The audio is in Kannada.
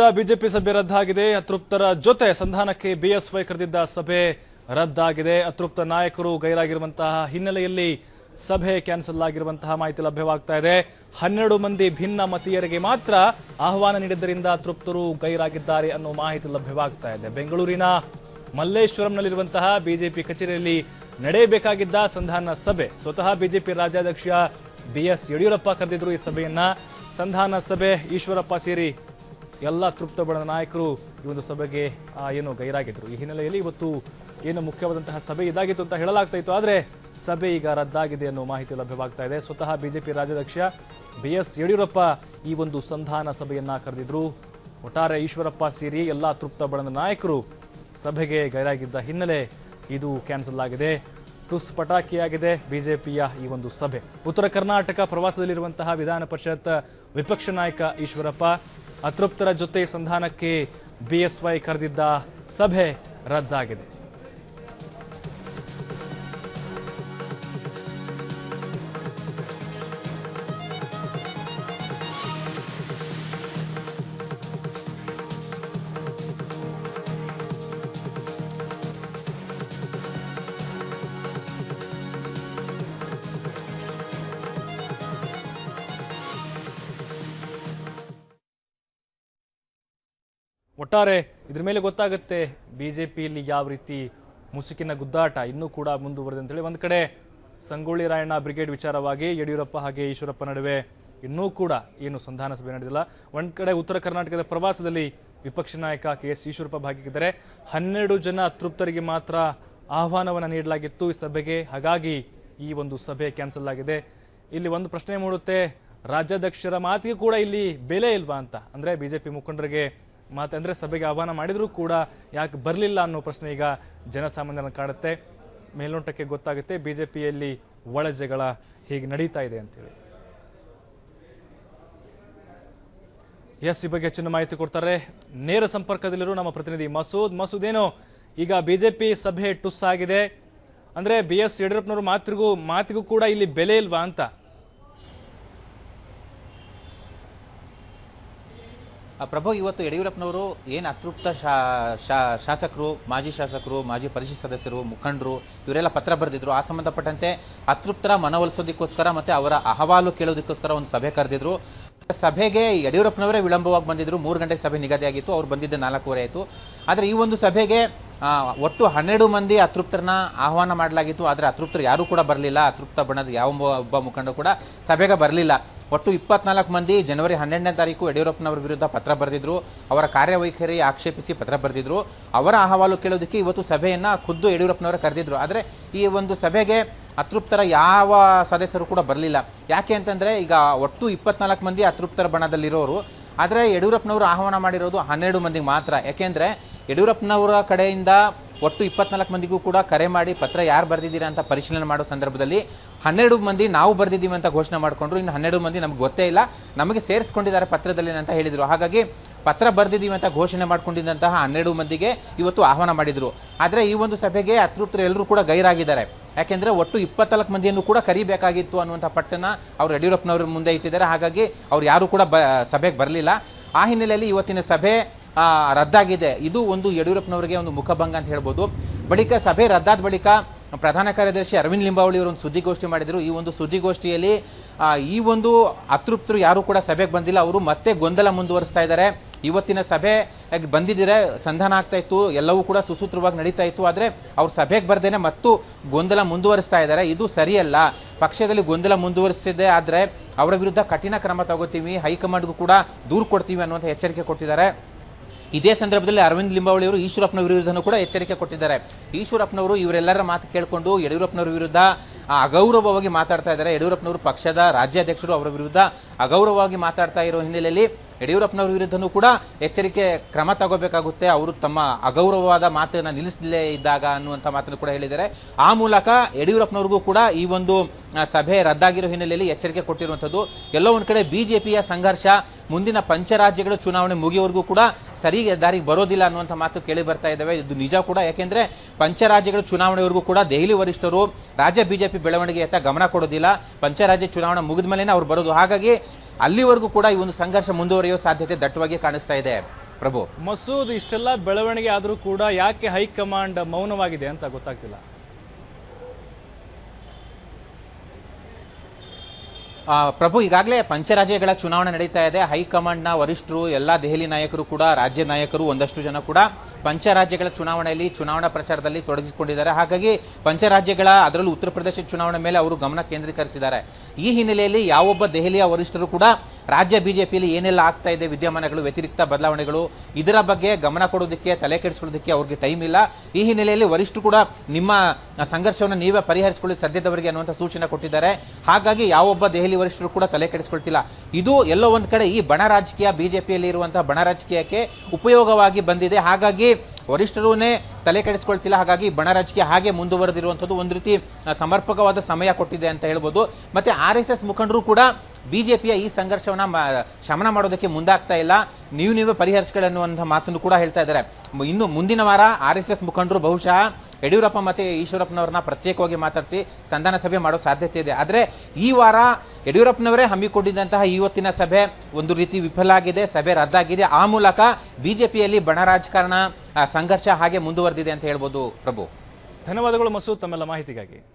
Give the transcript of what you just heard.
ಕರೆದಿದ್ದ ಬಿಜೆಪಿ ಸಭೆ ರದ್ದಾಗಿದೆ. ಅತೃಪ್ತರ ಜೊತೆ ಸಂಧಾನಕ್ಕೆ ಬಿಎಸ್ವೈ ಕರೆದಿದ್ದ ಸಭೆ ರದ್ದಾಗಿದೆ. ಅತೃಪ್ತ ನಾಯಕರು ಗೈರಾಗಿರುವಂತಹ ಹಿನ್ನೆಲೆಯಲ್ಲಿ ಸಭೆ ಕ್ಯಾನ್ಸಲ್ ಆಗಿರುವಂತಹ ಮಾಹಿತಿ ಲಭ್ಯವಾಗ್ತಾ ಇದೆ. ಹನ್ನೆರಡು ಮಂದಿ ಭಿನ್ನ ಮತೀಯರಿಗೆ ಮಾತ್ರ ಆಹ್ವಾನ ನೀಡಿದ್ದರಿಂದ ಅತೃಪ್ತರು ಗೈರಾಗಿದ್ದಾರೆ ಅನ್ನೋ ಮಾಹಿತಿ ಲಭ್ಯವಾಗ್ತಾ ಇದೆ. ಬೆಂಗಳೂರಿನ ಮಲ್ಲೇಶ್ವರಂನಲ್ಲಿರುವಂತಹ ಬಿಜೆಪಿ ಕಚೇರಿಯಲ್ಲಿ ನಡೆಯಬೇಕಾಗಿದ್ದ ಸಂಧಾನ ಸಭೆ. ಸ್ವತಃ ಬಿಜೆಪಿ ರಾಜ್ಯಾಧ್ಯಕ್ಷ ಬಿ ಎಸ್ ಯಡಿಯೂರಪ್ಪ ಕರೆದಿದ್ರು ಈ ಸಭೆಯನ್ನ. ಸಂಧಾನ ಸಭೆ ಈಶ್ವರಪ್ಪ ಸೇರಿ ಎಲ್ಲ ತೃಪ್ತ ಬಣದ ನಾಯಕರು ಈ ಒಂದು ಸಭೆಗೆ ಏನು ಗೈರಾಗಿದ್ರು. ಈ ಹಿನ್ನೆಲೆಯಲ್ಲಿ ಇವತ್ತು ಏನು ಮುಖ್ಯವಾದಂತಹ ಸಭೆ ಇದಾಗಿತ್ತು ಅಂತ ಹೇಳಲಾಗ್ತಾ ಇತ್ತು. ಆದರೆ ಸಭೆ ಈಗ ರದ್ದಾಗಿದೆ ಅನ್ನೋ ಮಾಹಿತಿ ಲಭ್ಯವಾಗ್ತಾ ಇದೆ. ಸ್ವತಃ ಬಿಜೆಪಿ ರಾಜ್ಯಾಧ್ಯಕ್ಷ ಬಿ ಎಸ್ ಯಡಿಯೂರಪ್ಪ ಈ ಒಂದು ಸಂಧಾನ ಸಭೆಯನ್ನ ಕರೆದಿದ್ರು. ಒಟ್ಟಾರೆ ಈಶ್ವರಪ್ಪ ಸೇರಿ ಎಲ್ಲ ತೃಪ್ತ ಬಣದ ನಾಯಕರು ಸಭೆಗೆ ಗೈರಾಗಿದ್ದ ಹಿನ್ನೆಲೆ ಇದು ಕ್ಯಾನ್ಸಲ್ ಆಗಿದೆ. ಟುಸ್ ಪಟಾಕಿಯಾಗಿದೆ ಬಿಜೆಪಿಯ ಈ ಒಂದು ಸಭೆ. ಉತ್ತರ ಕರ್ನಾಟಕ ಪ್ರವಾಸದಲ್ಲಿರುವಂತಹ ವಿಧಾನ ಪರಿಷತ್ ವಿಪಕ್ಷ ನಾಯಕ ಈಶ್ವರಪ್ಪ ಅತೃಪ್ತರ ಜೊತೆ ಸಂಧಾನಕ್ಕೆ ಬಿಎಸ್ವೈ ಕರೆದಿದ್ದ ಸಭೆ ರದ್ದಾಗಿದೆ. ಒಟ್ಟಾರೆ ಇದ್ರ ಮೇಲೆ ಗೊತ್ತಾಗುತ್ತೆ ಬಿಜೆಪಿಯಲ್ಲಿ ಯಾವ ರೀತಿ ಮುಸುಕಿನ ಗುದ್ದಾಟ ಇನ್ನೂ ಕೂಡ ಮುಂದುವರೆದೆ ಅಂತೇಳಿ. ಒಂದ್ ಕಡೆ ಸಂಗೊಳ್ಳಿ ರಾಯಣ್ಣ ಬ್ರಿಗೇಡ್ ವಿಚಾರವಾಗಿ ಯಡಿಯೂರಪ್ಪ ಹಾಗೆ ಈಶ್ವರಪ್ಪ ನಡುವೆ ಇನ್ನೂ ಕೂಡ ಏನು ಸಂಧಾನ ಸಭೆ ನಡೆದಿಲ್ಲ. ಒಂದು ಕಡೆ ಉತ್ತರ ಕರ್ನಾಟಕದ ಪ್ರವಾಸದಲ್ಲಿ ವಿಪಕ್ಷ ನಾಯಕ ಕೆ ಎಸ್ ಈಶ್ವರಪ್ಪ ಭಾಗಿಯಾಗಿದ್ದಾರೆ. ಹನ್ನೆರಡು ಜನ ಅತೃಪ್ತರಿಗೆ ಮಾತ್ರ ಆಹ್ವಾನವನ್ನು ನೀಡಲಾಗಿತ್ತು. ಈ ಸಭೆಗೆ ಹಾಗಾಗಿ ಈ ಒಂದು ಸಭೆ ಕ್ಯಾನ್ಸಲ್ ಆಗಿದೆ. ಇಲ್ಲಿ ಒಂದು ಪ್ರಶ್ನೆ ಮೂಡುತ್ತೆ. ರಾಜ್ಯಾಧ್ಯಕ್ಷರ ಮಾತಿಗೆ ಕೂಡ ಇಲ್ಲಿ ಬೆಲೆ ಇಲ್ವಾ ಅಂತ. ಅಂದ್ರೆ ಬಿಜೆಪಿ ಮುಖಂಡರಿಗೆ ಮಾತು ಅಂದರೆ ಸಭೆಗೆ ಆಹ್ವಾನ ಮಾಡಿದರೂ ಕೂಡ ಯಾಕೆ ಬರಲಿಲ್ಲ ಅನ್ನೋ ಪ್ರಶ್ನೆ ಈಗ ಜನಸಾಮಾನ್ಯರನ್ನು ಕಾಡುತ್ತೆ. ಮೇಲ್ನೋಟಕ್ಕೆ ಗೊತ್ತಾಗುತ್ತೆ ಬಿ ಜೆ ಪಿಯಲ್ಲಿ ಒಳ ಜಗಳ ಹೀಗೆ ನಡೀತಾ ಇದೆ ಅಂತೇಳಿ. ಎಸ್ ಈ ಬಗ್ಗೆ ಹೆಚ್ಚಿನ ಮಾಹಿತಿ ಕೊಡ್ತಾರೆ. ನೇರ ಸಂಪರ್ಕದಲ್ಲಿರೋ ನಮ್ಮ ಪ್ರತಿನಿಧಿ ಮಸೂದ್. ಮಸೂದ್, ಏನು? ಈಗ ಬಿಜೆಪಿ ಸಭೆ ಟುಸ್ ಆಗಿದೆ ಅಂದ್ರೆ ಬಿ ಎಸ್ ಯಡಿಯೂರಪ್ಪನವರು ಮಾತಿಗೂ ಮಾತಿಗೂ ಕೂಡ ಇಲ್ಲಿ ಬೆಲೆ ಇಲ್ವಾ ಅಂತ? ಪ್ರಭು, ಇವತ್ತು ಯಡಿಯೂರಪ್ಪನವರು ಏನು ಅತೃಪ್ತ ಶಾಸಕರು, ಮಾಜಿ ಶಾಸಕರು, ಮಾಜಿ ಪರಿಷತ್ ಸದಸ್ಯರು, ಮುಖಂಡರು, ಇವರೆಲ್ಲ ಪತ್ರ ಬರೆದಿದ್ರು. ಆ ಸಂಬಂಧಪಟ್ಟಂತೆ ಅತೃಪ್ತರ ಮನವೊಲಿಸೋದಕ್ಕೋಸ್ಕರ ಮತ್ತು ಅವರ ಅಹವಾಲು ಕೇಳೋದಕ್ಕೋಸ್ಕರ ಒಂದು ಸಭೆ ಕರೆದಿದ್ರು. ಸಭೆಗೆ ಯಡಿಯೂರಪ್ಪನವರೇ ವಿಳಂಬವಾಗಿ ಬಂದಿದ್ರು. ಮೂರು ಗಂಟೆಗೆ ಸಭೆ ನಿಗದಿಯಾಗಿತ್ತು. ಅವ್ರು ಬಂದಿದ್ದ ನಾಲ್ಕೂವರೆ ಆಯಿತು. ಆದರೆ ಈ ಒಂದು ಸಭೆಗೆ ಒಟ್ಟು ಹನ್ನೆರಡು ಮಂದಿ ಅತೃಪ್ತರನ್ನ ಆಹ್ವಾನ ಮಾಡಲಾಗಿತ್ತು. ಆದರೆ ಅತೃಪ್ತರು ಯಾರೂ ಕೂಡ ಬರಲಿಲ್ಲ. ಅತೃಪ್ತ ಬಣದ ಯಾವ ಒಬ್ಬ ಮುಖಂಡ ಕೂಡ ಸಭೆಗೆ ಬರಲಿಲ್ಲ. ಒಟ್ಟು ಇಪ್ಪತ್ನಾಲ್ಕು ಮಂದಿ ಜನವರಿ ಹನ್ನೆರಡನೇ ತಾರೀಕು ಯಡಿಯೂರಪ್ಪನವರ ವಿರುದ್ಧ ಪತ್ರ ಬರೆದಿದ್ರು. ಅವರ ಕಾರ್ಯವೈಖರಿ ಆಕ್ಷೇಪಿಸಿ ಪತ್ರ ಬರೆದಿದ್ರು. ಅವರ ಅಹವಾಲು ಕೇಳೋದಕ್ಕೆ ಇವತ್ತು ಸಭೆಯನ್ನು ಖುದ್ದು ಯಡಿಯೂರಪ್ಪನವರು ಕರೆದಿದ್ರು. ಆದರೆ ಈ ಒಂದು ಸಭೆಗೆ ಅತೃಪ್ತರ ಯಾವ ಸದಸ್ಯರು ಕೂಡ ಬರಲಿಲ್ಲ. ಯಾಕೆ ಅಂತಂದರೆ ಈಗ ಒಟ್ಟು ಇಪ್ಪತ್ನಾಲ್ಕು ಮಂದಿ ಅತೃಪ್ತರ ಬಣದಲ್ಲಿರೋರು. ಆದರೆ ಯಡಿಯೂರಪ್ಪನವರು ಆಹ್ವಾನ ಮಾಡಿರೋದು ಹನ್ನೆರಡು ಮಂದಿಗೆ ಮಾತ್ರ. ಯಾಕೆಂದರೆ ಯಡಿಯೂರಪ್ಪನವರ ಕಡೆಯಿಂದ ಒಟ್ಟು ಇಪ್ಪತ್ನಾಲ್ಕು ಮಂದಿಗೂ ಕೂಡ ಕರೆ ಮಾಡಿ ಪತ್ರ ಯಾರು ಬರೆದಿದ್ದೀರಾ ಅಂತ ಪರಿಶೀಲನೆ ಮಾಡೋ ಸಂದರ್ಭದಲ್ಲಿ ಹನ್ನೆರಡು ಮಂದಿ ನಾವು ಬರೆದಿದ್ದೀವಿ ಅಂತ ಘೋಷಣೆ ಮಾಡಿಕೊಂಡ್ರು. ಇನ್ನು ಹನ್ನೆರಡು ಮಂದಿ ನಮ್ಗೆ ಗೊತ್ತೇ ಇಲ್ಲ. ನಮಗೆ ಸೇರಿಸ್ಕೊಂಡಿದ್ದಾರೆ ಪತ್ರದಲ್ಲಿ ಅಂತ ಹೇಳಿದರು. ಹಾಗಾಗಿ ಪತ್ರ ಬರೆದಿದ್ದೀವಿ ಅಂತ ಘೋಷಣೆ ಮಾಡಿಕೊಂಡಿದ್ದಂತಹ ಹನ್ನೆರಡು ಮಂದಿಗೆ ಇವತ್ತು ಆಹ್ವಾನ ಮಾಡಿದರು. ಆದರೆ ಈ ಒಂದು ಸಭೆಗೆ ಅತೃಪ್ತರು ಎಲ್ಲರೂ ಕೂಡ ಗೈರಾಗಿದ್ದಾರೆ. ಯಾಕೆಂದ್ರೆ ಒಟ್ಟು ಇಪ್ಪತ್ನಾಲ್ಕು ಮಂದಿಯನ್ನು ಕೂಡ ಕರಿಬೇಕಾಗಿತ್ತು ಅನ್ನುವಂಥ ಪಟ್ಟನ ಅವರು ಯಡಿಯೂರಪ್ಪನವ್ರ ಮುಂದೆ ಇಟ್ಟಿದ್ದಾರೆ. ಹಾಗಾಗಿ ಅವ್ರು ಯಾರು ಕೂಡ ಬ, ಸಭೆಗೆ ಬರಲಿಲ್ಲ. ಆ ಹಿನ್ನೆಲೆಯಲ್ಲಿ ಇವತ್ತಿನ ಸಭೆ ರದ್ದಾಗಿದೆ. ಇದು ಒಂದು ಯಡಿಯೂರಪ್ಪನವರಿಗೆ ಒಂದು ಮುಖಭಂಗ ಅಂತ ಹೇಳ್ಬೋದು. ಬಳಿಕ ಸಭೆ ರದ್ದಾದ ಬಳಿಕ ಪ್ರಧಾನ ಕಾರ್ಯದರ್ಶಿ ಅರವಿಂದ್ ಲಿಂಬಾವಳಿ ಅವರು ಒಂದು ಸುದ್ದಿಗೋಷ್ಠಿ ಮಾಡಿದರು. ಈ ಒಂದು ಸುದ್ದಿಗೋಷ್ಠಿಯಲ್ಲಿ ಈ ಒಂದು ಅತೃಪ್ತರು ಯಾರೂ ಕೂಡ ಸಭೆಗೆ ಬಂದಿಲ್ಲ. ಅವರು ಮತ್ತೆ ಗೊಂದಲ ಮುಂದುವರಿಸ್ತಾ ಇದ್ದಾರೆ. ಇವತ್ತಿನ ಸಭೆ ಬಂದಿದ್ದರೆ ಸಂಧಾನ ಆಗ್ತಾ ಇತ್ತು. ಎಲ್ಲವೂ ಕೂಡ ಸುಸೂತ್ರವಾಗಿ ನಡೀತಾ ಇತ್ತು. ಆದರೆ ಅವ್ರು ಸಭೆಗೆ ಬರ್ದೇನೆ ಮತ್ತು ಗೊಂದಲ ಮುಂದುವರಿಸ್ತಾ ಇದ್ದಾರೆ. ಇದು ಸರಿಯಲ್ಲ. ಪಕ್ಷದಲ್ಲಿ ಗೊಂದಲ ಮುಂದುವರಿಸಿದೆ. ಆದರೆ ಅವರ ವಿರುದ್ಧ ಕಠಿಣ ಕ್ರಮ ತಗೋತೀವಿ. ಹೈಕಮಾಂಡ್ಗೂ ಕೂಡ ದೂರು ಕೊಡ್ತೀವಿ ಅನ್ನುವಂಥ ಎಚ್ಚರಿಕೆ ಕೊಟ್ಟಿದ್ದಾರೆ. ಇದೇ ಸಂದರ್ಭದಲ್ಲಿ ಅರವಿಂದ್ ಲಿಂಬಾವಳಿ ಅವರು ಈಶ್ವರಪ್ಪನ ವಿರುದ್ಧನೂ ಕೂಡ ಎಚ್ಚರಿಕೆ ಕೊಟ್ಟಿದ್ದಾರೆ. ಈಶ್ವರಪ್ಪನವರು ಇವರೆಲ್ಲರ ಮಾತು ಕೇಳಿಕೊಂಡು ಯಡಿಯೂರಪ್ಪನವರ ವಿರುದ್ಧ ಅಗೌರವವಾಗಿ ಮಾತಾಡ್ತಾ ಇದ್ದಾರೆ. ಯಡಿಯೂರಪ್ಪನವರು ಪಕ್ಷದ ರಾಜ್ಯಾಧ್ಯಕ್ಷರು ಅವರ ವಿರುದ್ಧ ಅಗೌರವವಾಗಿ ಮಾತಾಡ್ತಾ ಇರೋ ಹಿನ್ನೆಲೆಯಲ್ಲಿ ಯಡಿಯೂರಪ್ಪನವರ ವಿರುದ್ಧನೂ ಕೂಡ ಎಚ್ಚರಿಕೆ ಕ್ರಮ ತಗೋಬೇಕಾಗುತ್ತೆ. ಅವರು ತಮ್ಮ ಅಗೌರವವಾದ ಮಾತನ್ನ ನಿಲ್ಲಿಸಲೇ ಇದ್ದಾಗ ಅನ್ನುವಂಥ ಮಾತನ್ನು ಕೂಡ ಹೇಳಿದ್ದಾರೆ. ಆ ಮೂಲಕ ಯಡಿಯೂರಪ್ಪನವ್ರಿಗೂ ಕೂಡ ಈ ಒಂದು ಸಭೆ ರದ್ದಾಗಿರೋ ಹಿನ್ನೆಲೆಯಲ್ಲಿ ಎಚ್ಚರಿಕೆ ಕೊಟ್ಟಿರುವಂಥದ್ದು. ಎಲ್ಲೋ ಒಂದು ಕಡೆ ಬಿಜೆಪಿಯ ಸಂಘರ್ಷ, ಮುಂದಿನ ಪಂಚರಾಜ್ಯಗಳ ಚುನಾವಣೆ ಮುಗಿಯವರೆಗೂ ಕೂಡ ಸರಿ ದಾರಿಗೆ ಬರೋದಿಲ್ಲ ಅನ್ನುವಂಥ ಮಾತು ಕೇಳಿ ಬರ್ತಾ ಇದ್ದಾವೆ. ಇದು ನಿಜ ಕೂಡ. ಯಾಕೆಂದ್ರೆ ಪಂಚರಾಜ್ಯಗಳ ಚುನಾವಣೆವರೆಗೂ ಕೂಡ ದೆಹಲಿ ವರಿಷ್ಠರು ರಾಜ್ಯ ಬಿಜೆಪಿ ಬೆಳವಣಿಗೆಯತ್ತ ಗಮನ ಕೊಡೋದಿಲ್ಲ. ಪಂಚರಾಜ್ಯ ಚುನಾವಣೆ ಮುಗಿದ ಮೇಲೇನೆ ಅವ್ರು ಬರೋದು. ಹಾಗಾಗಿ ಅಲ್ಲಿವರೆಗೂ ಕೂಡ ಈ ಒಂದು ಸಂಘರ್ಷ ಮುಂದುವರಿಯೋ ಸಾಧ್ಯತೆ ದಟ್ಟವಾಗಿ ಕಾಣಿಸ್ತಾ ಇದೆ. ಪ್ರಭು. ಮಸೂದ್ ಇಷ್ಟೆಲ್ಲ ಬೆಳವಣಿಗೆ ಆದರೂ ಕೂಡ ಯಾಕೆ ಹೈಕಮಾಂಡ್ ಮೌನವಾಗಿದೆ ಅಂತ ಗೊತ್ತಾಗ್ತಿಲ್ಲ. ಆ, ಪ್ರಭು ಈಗಾಗಲೇ ಪಂಚರಾಜ್ಯಗಳ ಚುನಾವಣೆ ನಡೀತಾ ಇದೆ. ಹೈಕಮಾಂಡ್ನ ವರಿಷ್ಠರು ಎಲ್ಲ ದೆಹಲಿ ನಾಯಕರು ಕೂಡ ರಾಜ್ಯ ನಾಯಕರು ಒಂದಷ್ಟು ಜನ ಕೂಡ ಪಂಚರಾಜ್ಯಗಳ ಚುನಾವಣೆಯಲ್ಲಿ ಚುನಾವಣಾ ಪ್ರಚಾರದಲ್ಲಿ ತೊಡಗಿಸಿಕೊಂಡಿದ್ದಾರೆ. ಹಾಗಾಗಿ ಪಂಚರಾಜ್ಯಗಳ, ಅದರಲ್ಲೂ ಉತ್ತರ ಪ್ರದೇಶ ಚುನಾವಣೆ ಮೇಲೆ ಅವರು ಗಮನ ಕೇಂದ್ರೀಕರಿಸಿದ್ದಾರೆ. ಈ ಹಿನ್ನೆಲೆಯಲ್ಲಿ ಯಾವೊಬ್ಬ ದೆಹಲಿಯ ವರಿಷ್ಠರು ಕೂಡ ರಾಜ್ಯ ಬಿಜೆಪಿಯಲ್ಲಿ ಏನೆಲ್ಲ ಆಗ್ತಾ ಇದೆ, ವಿದ್ಯಮಾನಗಳು, ವ್ಯತಿರಿಕ್ತ ಬದಲಾವಣೆಗಳು, ಇದರ ಬಗ್ಗೆ ಗಮನ ಕೊಡೋದಕ್ಕೆ ತಲೆ ಕೆಡಿಸ್ಕೊಳ್ಳೋದಕ್ಕೆ ಅವ್ರಿಗೆ ಟೈಮ್ ಇಲ್ಲ. ಈ ಹಿನ್ನೆಲೆಯಲ್ಲಿ ವರಿಷ್ಠರು ಕೂಡ ನಿಮ್ಮ ಸಂಘರ್ಷವನ್ನು ನೀವೇ ಪರಿಹರಿಸಿಕೊಳ್ಳಿ, ಸದ್ಯದವರಿಗೆ ಅನ್ನುವಂಥ ಸೂಚನೆ ಕೊಟ್ಟಿದ್ದಾರೆ. ಹಾಗಾಗಿ ಯಾವೊಬ್ಬ ದೆಹಲಿ ವರಿಷ್ಠರು ಕೂಡ ತಲೆ ಕೆಡಿಸ್ಕೊಳ್ತಿಲ್ಲ. ಇದು ಎಲ್ಲೋ ಒಂದು ಕಡೆ ಈ ಬಣ ರಾಜಕೀಯ ಬಿಜೆಪಿಯಲ್ಲಿ ಇರುವಂತಹ ಬಣ ರಾಜಕೀಯಕ್ಕೆ ಉಪಯೋಗವಾಗಿ ಬಂದಿದೆ. ಹಾಗಾಗಿ que ವರಿಷ್ಠರೂನೇ ತಲೆ ಕೆಡಿಸ್ಕೊಳ್ತಿಲ್ಲ. ಹಾಗಾಗಿ ಬಣ ರಾಜಕೀಯ ಹಾಗೆ ಮುಂದುವರೆದಿರುವಂಥದ್ದು ಒಂದು ರೀತಿ ಸಮರ್ಪಕವಾದ ಸಮಯ ಕೊಟ್ಟಿದೆ ಅಂತ ಹೇಳ್ಬೋದು. ಮತ್ತೆ ಆರ್ ಎಸ್ ಎಸ್ ಮುಖಂಡರು ಕೂಡ ಬಿಜೆಪಿಯ ಈ ಸಂಘರ್ಷವನ್ನು ಶಮನ ಮಾಡೋದಕ್ಕೆ ಮುಂದಾಗ್ತಾ ಇಲ್ಲ. ನೀವು ನೀವೇ ಪರಿಹರಿಸ್ಕೊಳ್ಳಿ ಅನ್ನುವಂಥ ಮಾತನ್ನು ಕೂಡ ಹೇಳ್ತಾ ಇದ್ದಾರೆ. ಇನ್ನು ಮುಂದಿನ ವಾರ ಆರ್ ಎಸ್ ಎಸ್ ಮುಖಂಡರು ಬಹುಶಃ ಯಡಿಯೂರಪ್ಪ ಮತ್ತು ಈಶ್ವರಪ್ಪನವ್ರನ್ನ ಪ್ರತ್ಯೇಕವಾಗಿ ಮಾತಾಡಿಸಿ ಸಂಧಾನ ಸಭೆ ಮಾಡೋ ಸಾಧ್ಯತೆ ಇದೆ. ಆದರೆ ಈ ವಾರ ಯಡಿಯೂರಪ್ಪನವರೇ ಹಮ್ಮಿಕೊಂಡಿದ್ದಂತಹ ಇವತ್ತಿನ ಸಭೆ ಒಂದು ರೀತಿ ವಿಫಲ ಆಗಿದೆ, ಸಭೆ ರದ್ದಾಗಿದೆ. ಆ ಮೂಲಕ ಬಿಜೆಪಿಯಲ್ಲಿ ಬಣ ರಾಜಕಾರಣ ಸಂಘರ್ಷ ಹಾಗೆ ಮುಂದುವರೆದಿದೆ ಅಂತ ಹೇಳ್ಬೋದು ಪ್ರಭು. ಧನ್ಯವಾದಗಳು ಮಸೂದ್ ತಮ್ಮೆಲ್ಲ ಮಾಹಿತಿಗಾಗಿ.